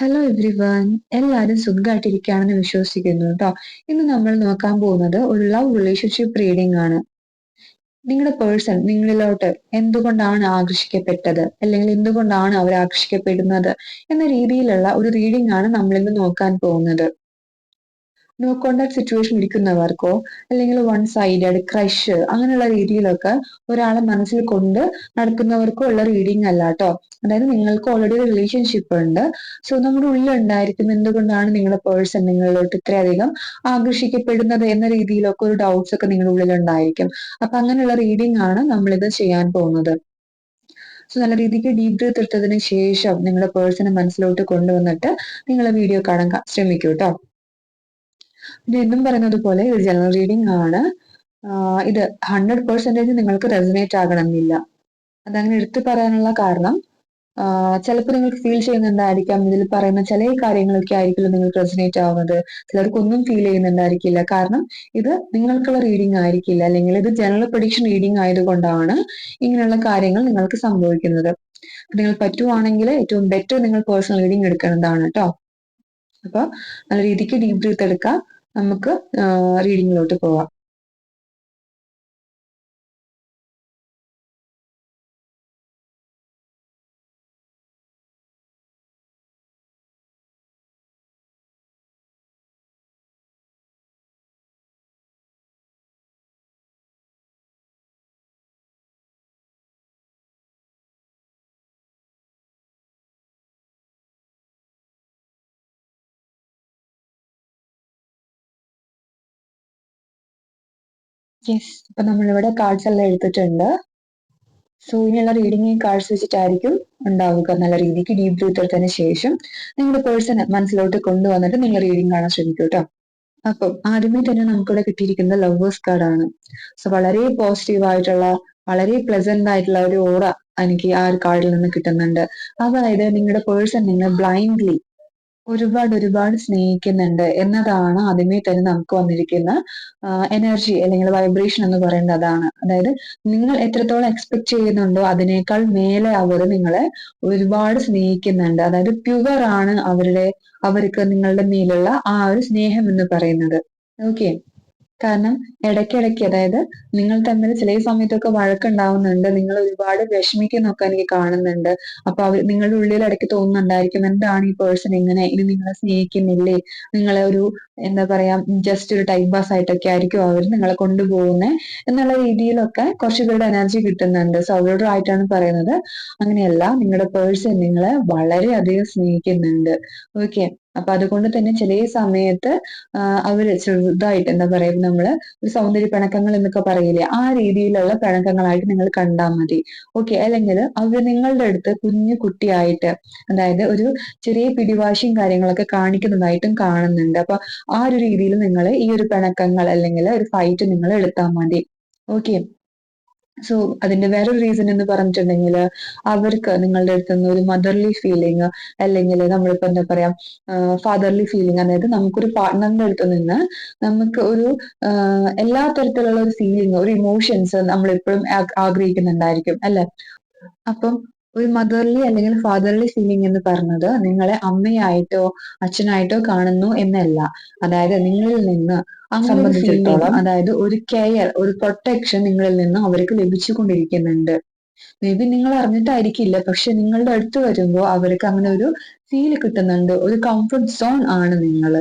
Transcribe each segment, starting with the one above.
Hello every one എല്ലാവരും സുഖമായിട്ടിരിക്കുകയാണെന്ന് വിശ്വസിക്കുന്നു കേട്ടോ ഇന്ന് നമ്മൾ നോക്കാൻ പോകുന്നത് ഒരു ലവ് റിലേഷൻഷിപ്പ് റീഡിംഗ് ആണ്. നിങ്ങളുടെ പേഴ്സൺ നിങ്ങളിലോട്ട് എന്തുകൊണ്ടാണ് ആകർഷിക്കപ്പെട്ടത്? അല്ലെങ്കിൽ എന്തുകൊണ്ടാണ് അവർ ആകർഷിക്കപ്പെടുന്നത്? എന്ന രീതിയിലുള്ള ഒരു റീഡിംഗ് ആണ് നമ്മൾ ഇന്ന് നോക്കാൻ പോകുന്നത്. നോ കോണ്ടാക്ട് സിറ്റുവേഷൻ ഇരിക്കുന്നവർക്കോ അല്ലെങ്കിൽ വൺ സൈഡഡ് ക്രഷ് അങ്ങനെയുള്ള രീതിയിലൊക്കെ ഒരാളെ മനസ്സിൽ കൊണ്ട് നടക്കുന്നവർക്കോ ഉള്ള റീഡിംഗ് അല്ല കേട്ടോ അതായത് നിങ്ങൾക്ക് ഓൾറെഡി ഒരു റിലേഷൻഷിപ്പ് ഉണ്ട്. സോ നമ്മുടെ ഉള്ളിൽ ഉണ്ടായിരിക്കും എന്തുകൊണ്ടാണ് നിങ്ങളെ പേഴ്സൺ നിങ്ങളിലോട്ട് ഇത്രയധികം ആകർഷിക്കപ്പെടുന്നത് എന്ന രീതിയിലൊക്കെ ഒരു ഡൗട്ട്സ് ഒക്കെ നിങ്ങളുടെ ഉള്ളിൽ ഉണ്ടായിരിക്കും. അപ്പൊ അങ്ങനെയുള്ള റീഡിംഗ് ആണ് നമ്മളിത് ചെയ്യാൻ പോകുന്നത്. സോ നല്ല രീതിക്ക് ഡീപ് ബ്രീത്ത് എടുത്തതിന് ശേഷം നിങ്ങളുടെ പേഴ്സണെ മനസ്സിലോട്ട് കൊണ്ടുവന്നിട്ട് നിങ്ങൾ വീഡിയോ കാണാൻ ശ്രമിക്കൂ കേട്ടോ ഇത് എന്നും പറയുന്നത് പോലെ ഒരു ജനറൽ റീഡിംഗ് ആണ്. ഇത് ഹൺഡ്രഡ് പെർസെന്റേജ് നിങ്ങൾക്ക് റെസനേറ്റ് ആകണമെന്നില്ല. അതങ്ങനെ എടുത്തു പറയാനുള്ള കാരണം ചിലപ്പോൾ നിങ്ങൾക്ക് ഫീൽ ചെയ്യുന്നുണ്ടായിരിക്കാം. ഇതിൽ പറയുന്ന ചില കാര്യങ്ങളൊക്കെ ആയിരിക്കില്ല നിങ്ങൾക്ക് റെസനേറ്റ് ആവുന്നത്. ചിലർക്കൊന്നും ഫീൽ ചെയ്യുന്നുണ്ടായിരിക്കില്ല. കാരണം ഇത് നിങ്ങൾക്കുള്ള റീഡിംഗ് ആയിരിക്കില്ല. അല്ലെങ്കിൽ ഇത് ജനറൽ പ്രഡിക്ഷൻ റീഡിംഗ് ആയതുകൊണ്ടാണ് ഇങ്ങനെയുള്ള കാര്യങ്ങൾ നിങ്ങൾക്ക് സംഭവിക്കുന്നത്. നിങ്ങൾ പറ്റുവാണെങ്കിൽ ഏറ്റവും ബെറ്റർ നിങ്ങൾ പേഴ്സണൽ റീഡിംഗ് എടുക്കുന്നതാണ് കേട്ടോ അപ്പൊ നല്ല രീതിക്ക് ഡീപ് ബ്രീത്ത് നമുക്ക് റീഡിങ്ങിലോട്ട് പോവാം. യെസ് നമ്മളിവിടെ കാർഡ്സ് എല്ലാം എടുത്തിട്ടുണ്ട്. സോ ഇനിയുള്ള റീഡിംഗ് കാർഡ്സ് വെച്ചിട്ടായിരിക്കും ഉണ്ടാവുക. നല്ല രീതിക്ക് ഡീപ് ബ്രൂത്തെടുത്തതിന് ശേഷം നിങ്ങളുടെ പേഴ്സണെ മനസ്സിലോട്ട് കൊണ്ടുവന്നിട്ട് നിങ്ങൾ റീഡിംഗ് കാണാൻ ശ്രമിക്കൂ കേട്ടോ അപ്പം ആദ്യമേ തന്നെ നമുക്കിവിടെ കിട്ടിയിരിക്കുന്നത് ലവേഴ്സ് കാർഡ് ആണ്. സോ വളരെ പോസിറ്റീവ് ആയിട്ടുള്ള വളരെ പ്ലസന്റ് ആയിട്ടുള്ള ഒരു ഓറ എനിക്ക് ആ ഒരു കാർഡിൽ നിന്ന് കിട്ടുന്നുണ്ട്. അതായത് നിങ്ങളുടെ പേഴ്സൺ നിങ്ങൾ ബ്ലൈൻഡ്ലി ഒരുപാട് ഒരുപാട് സ്നേഹിക്കുന്നുണ്ട് എന്നതാണ് ആദ്യമേ തന്നെ നമുക്ക് വന്നിരിക്കുന്ന എനർജി അല്ലെങ്കിൽ വൈബ്രേഷൻ എന്ന് പറയുന്നത് അതാണ്. അതായത് നിങ്ങൾ എത്രത്തോളം എക്സ്പെക്ട് ചെയ്യുന്നുണ്ടോ അതിനേക്കാൾ മേലെ അവർ നിങ്ങളെ ഒരുപാട് സ്നേഹിക്കുന്നുണ്ട്. അതായത് പ്യുവർ ആണ് അവരുടെ അവർക്ക് നിങ്ങളുടെ മേലുള്ള ആ ഒരു സ്നേഹം എന്ന് പറയുന്നത്. ഓക്കെ കാരണം ഇടയ്ക്കിടയ്ക്ക് അതായത് നിങ്ങൾ തമ്മിൽ ചില സമയത്തൊക്കെ വഴക്കുണ്ടാവുന്നുണ്ട് നിങ്ങൾ ഒരുപാട് വിഷമിക്കുന്നൊക്കെ എനിക്ക് കാണുന്നുണ്ട്. അപ്പൊ അവർ നിങ്ങളുടെ ഉള്ളിൽ ഇടയ്ക്ക് തോന്നുന്നുണ്ടായിരിക്കും എന്താണ് ഈ പേഴ്സൺ ഇങ്ങനെ? ഇനി നിങ്ങളെ സ്നേഹിക്കുന്നില്ലേ? നിങ്ങളെ ഒരു എന്താ പറയാ ജസ്റ്റ് ഒരു ടൈം പാസ് ആയിട്ടൊക്കെ ആയിരിക്കും അവർ നിങ്ങളെ കൊണ്ടുപോകുന്നത് എന്നുള്ള രീതിയിലൊക്കെ കുറച്ച് പേരുടെ എനർജി കിട്ടുന്നുണ്ട്. സോ അവരോടായിട്ടാണ് പറയുന്നത്. അങ്ങനെയല്ല നിങ്ങളുടെ പേഴ്സൺ നിങ്ങളെ വളരെയധികം സ്നേഹിക്കുന്നുണ്ട്. ഓക്കെ അപ്പൊ അതുകൊണ്ട് തന്നെ ചില സമയത്ത് അവർ ചെറുതായിട്ട് എന്താ പറയുക നമ്മൾ ഒരു സൗന്ദര്യ പിണക്കങ്ങൾ എന്നൊക്കെ പറയില്ലേ ആ രീതിയിലുള്ള പിണക്കങ്ങളായിട്ട് നിങ്ങൾ കണ്ടാൽ മതി. ഓക്കെ അല്ലെങ്കിൽ അവർ നിങ്ങളുടെ അടുത്ത് കുഞ്ഞു കുട്ടിയായിട്ട് അതായത് ഒരു ചെറിയ പിടിവാശിയും കാര്യങ്ങളൊക്കെ കാണിക്കുന്നതായിട്ടും കാണുന്നുണ്ട്. അപ്പൊ ആ ഒരു രീതിയിൽ നിങ്ങൾ ഈ ഒരു പിണക്കങ്ങൾ അല്ലെങ്കിൽ ഒരു ഫൈറ്റ് നിങ്ങൾ എടുത്താൽ മതി. ഓക്കെ. സോ അതിന്റെ വേറൊരു റീസൺ എന്ന് പറഞ്ഞിട്ടുണ്ടെങ്കിൽ അവർക്ക് നിങ്ങളുടെ അടുത്ത് നിന്ന് ഒരു മദർലി ഫീലിംഗ് അല്ലെങ്കിൽ നമ്മളിപ്പോ എന്താ പറയാ ഫാദർലി ഫീലിംഗ് അതായത് നമുക്കൊരു പാർട്ട്ണറിന്റെ അടുത്ത് നിന്ന് നമുക്ക് ഒരു എല്ലാ തരത്തിലുള്ള ഒരു ഫീലിംഗ് ഒരു ഇമോഷൻസ് നമ്മൾ എപ്പോഴും ആഗ്രഹിക്കുന്നുണ്ടായിരിക്കും അല്ലെ? അപ്പം ഒരു മദർലി അല്ലെങ്കിൽ ഫാദർലി ഫീലിംഗ് എന്ന് പറഞ്ഞത് നിങ്ങളെ അമ്മയായിട്ടോ അച്ഛനായിട്ടോ കാണുന്നു എന്നല്ല. അതായത് നിങ്ങളിൽ നിന്ന് സംബന്ധിച്ചിടത്തോളം അതായത് ഒരു കെയർ ഒരു പ്രൊട്ടക്ഷൻ നിങ്ങളിൽ നിന്ന് അവർക്ക് ലഭിച്ചുകൊണ്ടിരിക്കുന്നുണ്ട്. മേ ബി നിങ്ങൾ അറിഞ്ഞിട്ടായിരിക്കില്ല പക്ഷെ നിങ്ങളുടെ അടുത്ത് വരുമ്പോൾ അവർക്ക് അങ്ങനെ ഒരു ഫീൽ കിട്ടുന്നുണ്ട്. ഒരു കംഫർട്ട് സോൺ ആണ് നിങ്ങൾ.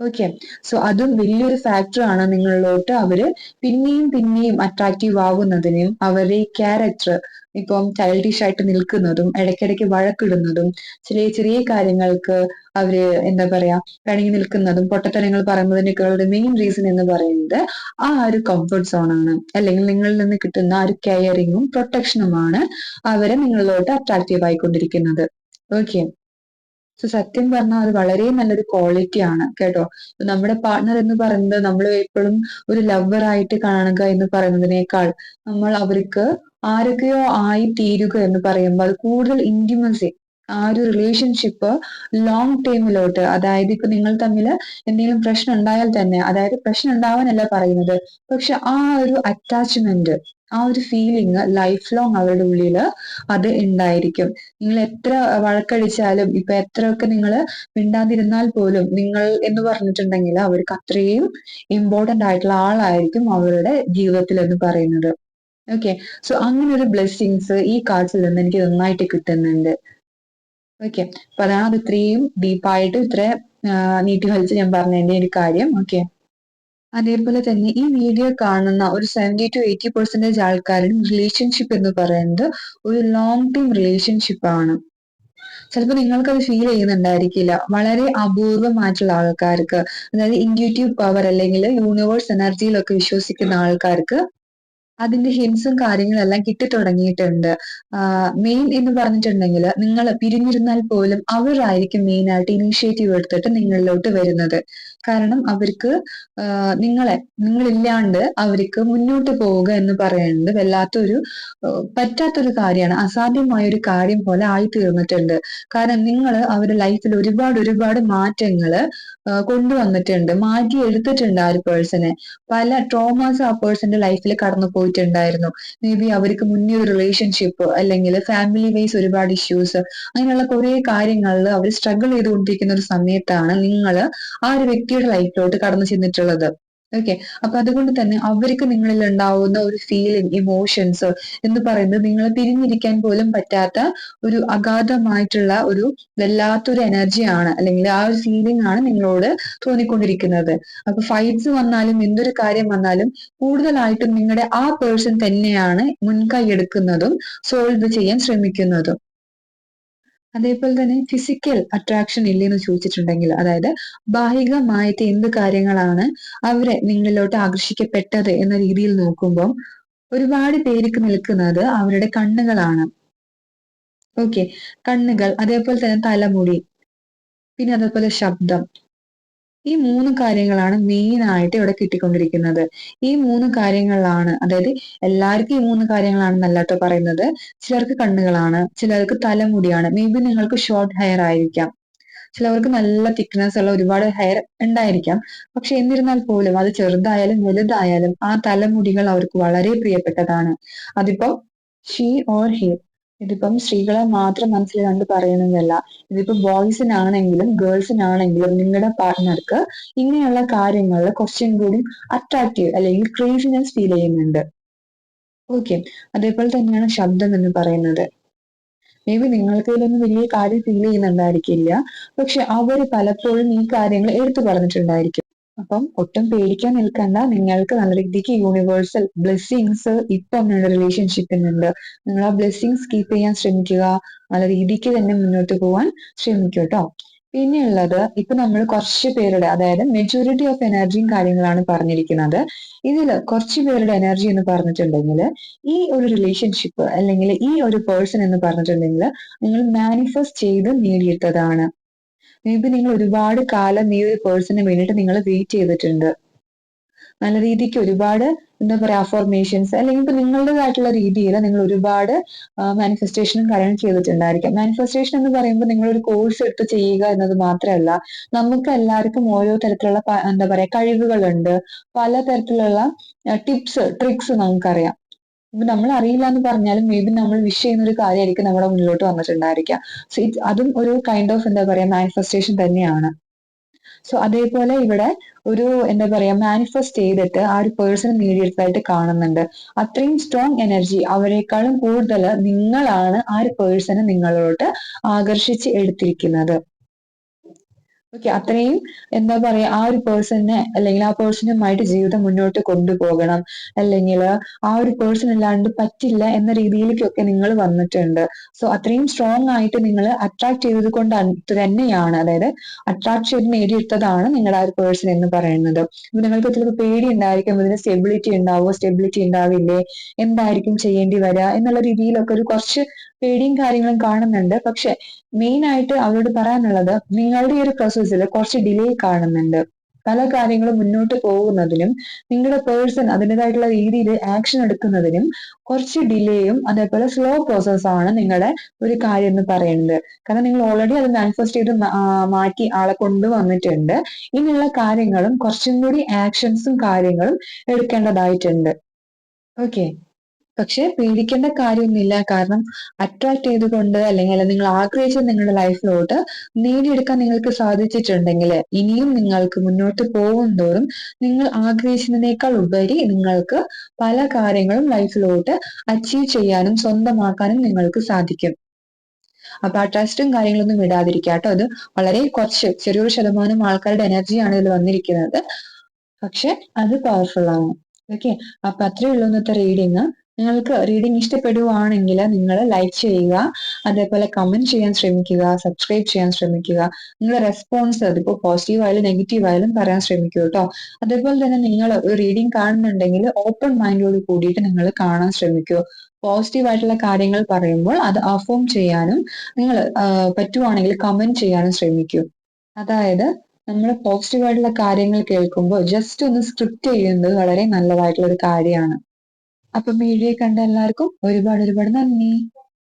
ഓക്കെ സോ അതും വലിയൊരു ഫാക്ടർ ആണ് നിങ്ങളിലോട്ട് അവർ പിന്നെയും പിന്നെയും അട്രാക്റ്റീവ് ആവുന്നതിനും അവരുടെ ക്യാരക്ടർ ഇപ്പം ചൈൽഡിഷ് ആയിട്ട് നിൽക്കുന്നതും ഇടയ്ക്കിടയ്ക്ക് വഴക്കിടുന്നതും ചെറിയ ചെറിയ കാര്യങ്ങൾക്ക് അവർ എന്താ പറയാ പിണങ്ങി നിൽക്കുന്നതും പൊട്ടത്തരങ്ങൾ പറയുന്നതിനേക്കാളുടെ മെയിൻ റീസൺ എന്ന് പറയുന്നത് ആ ഒരു കംഫർട്ട് സോൺ ആണ്. അല്ലെങ്കിൽ നിങ്ങളിൽ നിന്ന് കിട്ടുന്ന ആ ഒരു കെയറിങ്ങും പ്രൊട്ടക്ഷനുമാണ് അവരെ നിങ്ങളിലോട്ട് അട്രാക്റ്റീവ് ആയിക്കൊണ്ടിരിക്കുന്നത്. ഓക്കെ സോ സത്യം പറഞ്ഞാൽ അത് വളരെ നല്ലൊരു ക്വാളിറ്റി ആണ് കേട്ടോ. നമ്മുടെ പാർട്ണർ എന്ന് പറയുന്നത് നമ്മൾ എപ്പോഴും ഒരു ലവർ ആയിട്ട് കാണുക എന്ന് പറയുന്നതിനേക്കാൾ നമ്മൾ അവർക്ക് ആരൊക്കെയോ ആയി തീരുക എന്ന് പറയുമ്പോൾ അത് കൂടുതൽ ഇന്റിമസി ആ ഒരു റിലേഷൻഷിപ്പ് ലോങ് ടേമിലോട്ട് അതായത് ഇപ്പൊ നിങ്ങൾ തമ്മിൽ എന്തെങ്കിലും പ്രശ്നം ഉണ്ടായാൽ തന്നെ അതായത് പ്രശ്നം ഉണ്ടാവാനല്ല പറയുന്നത് പക്ഷെ ആ ഒരു അറ്റാച്ച്മെന്റ് ആ ഒരു ഫീലിംഗ് ലൈഫ് ലോങ് അവരുടെ ഉള്ളിൽ അത് ഉണ്ടായിരിക്കും നിങ്ങൾ എത്ര വഴക്കടിച്ചാലും ഇപ്പൊ എത്രയൊക്കെ നിങ്ങൾ മിണ്ടാതിരുന്നാൽ പോലും നിങ്ങൾ എന്ന് പറഞ്ഞിട്ടുണ്ടെങ്കിൽ അവർക്ക് അത്രയും ഇമ്പോർട്ടന്റ് ആയിട്ടുള്ള ആളായിരിക്കും അവരുടെ ജീവിതത്തിൽ എന്ന് പറയുന്നത്. ഓക്കെ സോ അങ്ങനെ ഒരു ബ്ലെസ്സിങ്സ് ഈ കാർഡ്സിൽ നിന്ന് എനിക്ക് നന്നായിട്ട് കിട്ടുന്നുണ്ട്. ഓക്കെ അപ്പൊ അതാണ് അത് ഇത്രയും ഡീപ്പായിട്ട് ഇത്ര നീട്ടി വലിച്ച് ഞാൻ പറഞ്ഞതിന്റെ ഒരു കാര്യം. ഓക്കെ അതേപോലെ തന്നെ ഈ വീഡിയോ കാണുന്ന ഒരു സെവന്റി ടു എയ്റ്റി പെർസെന്റേജ് ആൾക്കാരും റിലേഷൻഷിപ്പ് എന്ന് പറയുന്നത് ഒരു ലോങ് ടൈം റിലേഷൻഷിപ്പ് ആണ്. ചിലപ്പോൾ നിങ്ങൾക്ക് അത് ഫീൽ ചെയ്യുന്നുണ്ടായിരിക്കില്ല. വളരെ അപൂർവമായിട്ടുള്ള ആൾക്കാർക്ക് അതായത് ഇൻഡ്യൂറ്റീവ് പവർ അല്ലെങ്കിൽ യൂണിവേഴ്സ് എനർജിയിലൊക്കെ വിശ്വസിക്കുന്ന ആൾക്കാർക്ക് അതിന്റെ ഹിൻസും കാര്യങ്ങളെല്ലാം കിട്ടി തുടങ്ങിയിട്ടുണ്ട് മെയിൻ എന്ന് പറഞ്ഞിട്ടുണ്ടെങ്കിൽ നിങ്ങൾ പിരിഞ്ഞിരുന്നാൽ പോലും അവരായിരിക്കും മെയിൻ ആയിട്ട് ഇനീഷ്യേറ്റീവ് എടുത്തിട്ട് നിങ്ങളിലോട്ട് വരുന്നത്. കാരണം അവർക്ക് നിങ്ങളെ നിങ്ങളില്ലാണ്ട് അവർക്ക് മുന്നോട്ട് പോവുക എന്ന് പറയുന്നത് വല്ലാത്തൊരു പറ്റാത്തൊരു കാര്യമാണ്. അസാധ്യമായ ഒരു കാര്യം പോലെ ആയി തീർന്നിട്ടുണ്ട് കാരണം നിങ്ങൾ അവരുടെ ലൈഫിൽ ഒരുപാട് ഒരുപാട് മാറ്റങ്ങൾ കൊണ്ടുവന്നിട്ടുണ്ട്. മാറ്റി എടുത്തിട്ടുണ്ട് ആ ഒരു പേഴ്സണെ. പല ട്രോമാസ് ആ പേഴ്സന്റെ ലൈഫിൽ കടന്നു പോയിട്ടുണ്ടായിരുന്നു. മേ ബി അവർക്ക് മുന്നേ ഒരു റിലേഷൻഷിപ്പ് അല്ലെങ്കിൽ ഫാമിലി വൈസ് ഒരുപാട് ഇഷ്യൂസ് അങ്ങനെയുള്ള കുറെ കാര്യങ്ങളിൽ അവർ സ്ട്രഗിൾ ചെയ്തുകൊണ്ടിരിക്കുന്ന ഒരു സമയത്താണ് നിങ്ങൾ ആ ഒരു വ്യക്തിയുടെ ലൈഫിലോട്ട് കടന്നു ചെന്നിട്ടുള്ളത്. ഓക്കെ അപ്പൊ അതുകൊണ്ട് തന്നെ അവർക്ക് നിങ്ങളിൽ ഉണ്ടാവുന്ന ഒരു ഫീലിംഗ് ഇമോഷൻസ് എന്ന് പറയുന്നത് നിങ്ങളെ പിരിഞ്ഞിരിക്കാൻ പോലും പറ്റാത്ത ഒരു അഗാധമായിട്ടുള്ള ഒരു വല്ലാത്തൊരു എനർജിയാണ് അല്ലെങ്കിൽ ആ ഒരു ഫീലിംഗ് ആണ് നിങ്ങളോട് തോന്നിക്കൊണ്ടിരിക്കുന്നത്. അപ്പൊ ഫൈറ്റ്സ് വന്നാലും എന്തൊരു കാര്യം വന്നാലും കൂടുതലായിട്ടും നിങ്ങളുടെ ആ പേഴ്സൺ തന്നെയാണ് മുൻകൈ എടുക്കുന്നതും സോൾവ് ചെയ്യാൻ ശ്രമിക്കുന്നതും. അതേപോലെ തന്നെ ഫിസിക്കൽ അട്രാക്ഷൻ ഇല്ലെന്ന് ചോദിച്ചിട്ടുണ്ടെങ്കിൽ അതായത് ബാഹികമായിട്ട് എന്ത് കാര്യങ്ങളാണ് അവരെ നിങ്ങളിലോട്ട് ആകർഷിക്കപ്പെട്ടത് എന്ന രീതിയിൽ നോക്കുമ്പോൾ ഒരുപാട് പേർക്ക് നിൽക്കുന്നത് അവരുടെ കണ്ണുകളാണ്. ഓക്കെ കണ്ണുകൾ അതേപോലെ തന്നെ തലമുടി പിന്നെ അതേപോലെ ശബ്ദം. ഈ മൂന്ന് കാര്യങ്ങളാണ് മെയിൻ ആയിട്ട് ഇവിടെ കിട്ടിക്കൊണ്ടിരിക്കുന്നത്. ഈ മൂന്ന് കാര്യങ്ങളാണ് അതായത് എല്ലാവർക്കും ഈ മൂന്ന് കാര്യങ്ങളാണ് നല്ലതോ പറയുന്നത്. ചിലർക്ക് കണ്ണുകളാണ് ചിലർക്ക് തലമുടിയാണ്. മേ ബി നിങ്ങൾക്ക് ഷോർട്ട് ഹെയർ ആയിരിക്കാം. ചിലവർക്ക് നല്ല തിക്നെസ് ഉള്ള ഒരുപാട് ഹെയർ ഉണ്ടായിരിക്കാം. പക്ഷെ എന്നിരുന്നാൽ പോലും അത് ചെറുതായാലും വലുതായാലും ആ തലമുടികൾ അവർക്ക് വളരെ പ്രിയപ്പെട്ടതാണ്. അതിപ്പോ ഷീ ഓർ ഹിയർ ഇതിപ്പം സ്ത്രീകളെ മാത്രം മനസ്സിൽ കണ്ട് പറയുന്നതല്ല. ഇതിപ്പോ ബോയ്സിനാണെങ്കിലും ഗേൾസിനാണെങ്കിലും നിങ്ങളുടെ പാർട്ട്ണർക്ക് ഇങ്ങനെയുള്ള കാര്യങ്ങളിൽ കുറച്ചും കൂടി അട്രാക്റ്റീവ് അല്ലെങ്കിൽ ക്രേസിനെസ് ഫീൽ ചെയ്യുന്നുണ്ട്. ഓക്കെ അതേപോലെ തന്നെയാണ് ശബ്ദം എന്ന് പറയുന്നത്. മേ ബി നിങ്ങൾക്ക് ഇതിലൊന്നും വലിയ കാര്യം ഫീൽ ചെയ്യുന്നുണ്ടായിരിക്കില്ല. പക്ഷെ അവർ പലപ്പോഴും ഈ കാര്യങ്ങൾ എടുത്തു പറഞ്ഞിട്ടുണ്ടായിരിക്കും. അപ്പം ഒട്ടും പേടിക്കാൻ നിൽക്കണ്ട. നിങ്ങൾക്ക് നല്ല രീതിക്ക് യൂണിവേഴ്സൽ ബ്ലെസ്സിങ്സ് ഇപ്പം നിങ്ങളുടെ റിലേഷൻഷിപ്പിനുണ്ട് നിങ്ങൾ ആ ബ്ലെസ്സിങ്സ് കീപ്പ് ചെയ്യാൻ ശ്രമിക്കുക. നല്ല രീതിക്ക് തന്നെ മുന്നോട്ട് പോകാൻ ശ്രമിക്കുക കേട്ടോ പിന്നെയുള്ളത് ഇപ്പൊ നമ്മൾ കുറച്ച് പേരുടെ അതായത് മെജോറിറ്റി ഓഫ് എനർജിയും കാര്യങ്ങളാണ് പറഞ്ഞിരിക്കുന്നത്. ഇതിൽ കുറച്ച് പേരുടെ എനർജി എന്ന് പറഞ്ഞിട്ടുണ്ടെങ്കിൽ ഈ ഒരു റിലേഷൻഷിപ്പ് അല്ലെങ്കിൽ ഈ ഒരു പേഴ്സൺ എന്ന് പറഞ്ഞിട്ടുണ്ടെങ്കിൽ നിങ്ങൾ മാനിഫെസ്റ്റ് ചെയ്ത് നേടിയെടുത്തതാണ് മേ ബി നിങ്ങൾ ഒരുപാട് കാലം ഈ ഒരു പേഴ്സണിന് വേണ്ടിയിട്ട് നിങ്ങൾ വെയിറ്റ് ചെയ്തിട്ടുണ്ട്. നല്ല രീതിക്ക് ഒരുപാട് എന്താ പറയാ അഫോർമേഷൻസ് അല്ലെങ്കിൽ ഇപ്പൊ നിങ്ങളുടേതായിട്ടുള്ള രീതിയിൽ നിങ്ങൾ ഒരുപാട് മാനിഫെസ്റ്റേഷനും കാര്യങ്ങളും ചെയ്തിട്ടുണ്ടായിരിക്കാം. മാനിഫെസ്റ്റേഷൻ എന്ന് പറയുമ്പോൾ നിങ്ങൾ ഒരു കോഴ്സ് എടുത്ത് ചെയ്യുക എന്നത് മാത്രമല്ല നമുക്ക് എല്ലാവർക്കും ഓരോ തരത്തിലുള്ള എന്താ പറയാ കഴിവുകളുണ്ട്. പല തരത്തിലുള്ള ടിപ്സ് ട്രിക്സ് നമുക്കറിയാം. ഇപ്പൊ നമ്മൾ അറിയില്ല എന്ന് പറഞ്ഞാലും മേ ബി നമ്മൾ വിഷ് ചെയ്യുന്ന ഒരു കാര്യമായിരിക്കും നമ്മുടെ മുന്നിലോട്ട് വന്നിട്ടുണ്ടായിരിക്കുക. സോ ഇറ്റ് അതും ഒരു കൈൻഡ് ഓഫ് എന്താ പറയാ മാനിഫെസ്റ്റേഷൻ തന്നെയാണ്. സോ അതേപോലെ ഇവിടെ ഒരു എന്താ പറയാ മാനിഫെസ്റ്റ് ചെയ്തിട്ട് ആ ഒരു പേഴ്സൺ നേടിയെടുത്തതായിട്ട് കാണുന്നുണ്ട്. അത്രയും സ്ട്രോങ് എനർജി അവരെക്കാളും കൂടുതൽ നിങ്ങളാണ് ആ ഒരു പേഴ്സണെ നിങ്ങളോട്ട് ആകർഷിച്ച് എടുത്തിരിക്കുന്നത്. ഓക്കെ അത്രയും എന്താ പറയാ ആ ഒരു പേഴ്സണിനെ അല്ലെങ്കിൽ ആ പേഴ്സണുമായിട്ട് ജീവിതം മുന്നോട്ട് കൊണ്ടുപോകണം. അല്ലെങ്കിൽ ആ ഒരു പേഴ്സൺ അല്ലാണ്ട് പറ്റില്ല എന്ന രീതിയിലേക്കൊക്കെ നിങ്ങൾ വന്നിട്ടുണ്ട്. സോ അത്രയും സ്ട്രോങ് ആയിട്ട് നിങ്ങൾ അട്രാക്ട് ചെയ്തത് കൊണ്ട് തന്നെയാണ്. അതായത് അട്രാക്ട് ചെയ്ത് നേടിയെടുത്തതാണ് നിങ്ങളുടെ ആ ഒരു പേഴ്സൺ എന്ന് പറയുന്നത്. അപ്പൊ നിങ്ങൾക്ക് ചിലപ്പോൾ പേടി ഉണ്ടായിരിക്കും. ഇതിന് സ്റ്റെബിലിറ്റി ഉണ്ടാവോ? സ്റ്റെബിലിറ്റി ഉണ്ടാവില്ലേ? എന്തായിരിക്കും ചെയ്യേണ്ടി വരിക? എന്നുള്ള രീതിയിലൊക്കെ ഒരു കുറച്ച് പേടിയും കാര്യങ്ങളും കാണുന്നുണ്ട്. പക്ഷെ മെയിൻ ആയിട്ട് അവരോട് പറയാനുള്ളത് നിങ്ങളുടെ ഈ ഒരു പ്രോസസ്സിൽ കുറച്ച് ഡിലേ കാണുന്നുണ്ട്. പല കാര്യങ്ങളും മുന്നോട്ട് പോകുന്നതിനും നിങ്ങളുടെ പേഴ്സൺ അതിന്റെതായിട്ടുള്ള രീതിയിൽ ആക്ഷൻ എടുക്കുന്നതിനും കുറച്ച് ഡിലേയും അതേപോലെ സ്ലോ പ്രോസസ്സാണ് നിങ്ങളുടെ ഒരു കാര്യം എന്ന് പറയുന്നത്. കാരണം നിങ്ങൾ ഓൾറെഡി അത് മാനിഫെസ്റ്റ് ചെയ്ത് മാറ്റി ആളെ കൊണ്ടുവന്നിട്ടുണ്ട്. ഇനിയുള്ള കാര്യങ്ങളും കുറച്ചും കൂടി ആക്ഷൻസും കാര്യങ്ങളും എടുക്കേണ്ടതായിട്ടുണ്ട്. ഓക്കെ പക്ഷെ പേടിക്കേണ്ട കാര്യമൊന്നുമില്ല. കാരണം അട്രാക്ട് ചെയ്തുകൊണ്ട് അല്ലെങ്കിൽ നിങ്ങൾ ആഗ്രഹിച്ച നിങ്ങളുടെ ലൈഫിലോട്ട് നേടിയെടുക്കാൻ നിങ്ങൾക്ക് സാധിച്ചിട്ടുണ്ടെങ്കിൽ ഇനിയും നിങ്ങൾക്ക് മുന്നോട്ട് പോകും തോറും നിങ്ങൾ ആഗ്രഹിച്ചതിനേക്കാൾ ഉപരി നിങ്ങൾക്ക് പല കാര്യങ്ങളും ലൈഫിലോട്ട് അച്ചീവ് ചെയ്യാനും സ്വന്തമാക്കാനും നിങ്ങൾക്ക് സാധിക്കും. അപ്പൊ ആ ട്രസ്റ്റും കാര്യങ്ങളൊന്നും വിടാതിരിക്കുക കേട്ടോ. അത് വളരെ കുറച്ച് ചെറിയൊരു ശതമാനം ആൾക്കാരുടെ എനർജിയാണ് ഇതിൽ വന്നിരിക്കുന്നത്. പക്ഷെ അത് പവർഫുൾ ആണ്. ഓക്കെ അപ്പൊ അത്രയേ ഉള്ളൂ ഇന്നത്തെ റീഡിങ് നിങ്ങൾക്ക് റീഡിംഗ് ഇഷ്ടപ്പെടുവാണെങ്കിൽ നിങ്ങൾ ലൈക്ക് ചെയ്യുക അതേപോലെ കമന്റ് ചെയ്യാൻ ശ്രമിക്കുക സബ്സ്ക്രൈബ് ചെയ്യാൻ ശ്രമിക്കുക. നിങ്ങളുടെ റെസ്പോൺസ് അതിപ്പോ പോസിറ്റീവ് ആയാലും നെഗറ്റീവ് ആയാലും പറയാൻ ശ്രമിക്കൂ കേട്ടോ അതേപോലെ തന്നെ നിങ്ങൾ ഒരു റീഡിംഗ് കാണുന്നുണ്ടെങ്കിൽ ഓപ്പൺ മൈൻഡോട് കൂടിയിട്ട് നിങ്ങൾ കാണാൻ ശ്രമിക്കൂ. പോസിറ്റീവ് ആയിട്ടുള്ള കാര്യങ്ങൾ പറയുമ്പോൾ അത് അഫോം ചെയ്യാനും നിങ്ങൾ പറ്റുവാണെങ്കിൽ കമന്റ് ചെയ്യാനും ശ്രമിക്കൂ. അതായത് നമ്മൾ പോസിറ്റീവ് ആയിട്ടുള്ള കാര്യങ്ങൾ കേൾക്കുമ്പോൾ ജസ്റ്റ് ഒന്ന് സ്ക്രിപ്റ്റ് ചെയ്യുന്നത് വളരെ നല്ലതായിട്ടുള്ള ഒരു കാര്യമാണ്. അപ്പം വീഡിയോ കണ്ട എല്ലാവർക്കും ഒരുപാട് ഒരുപാട് നന്ദി.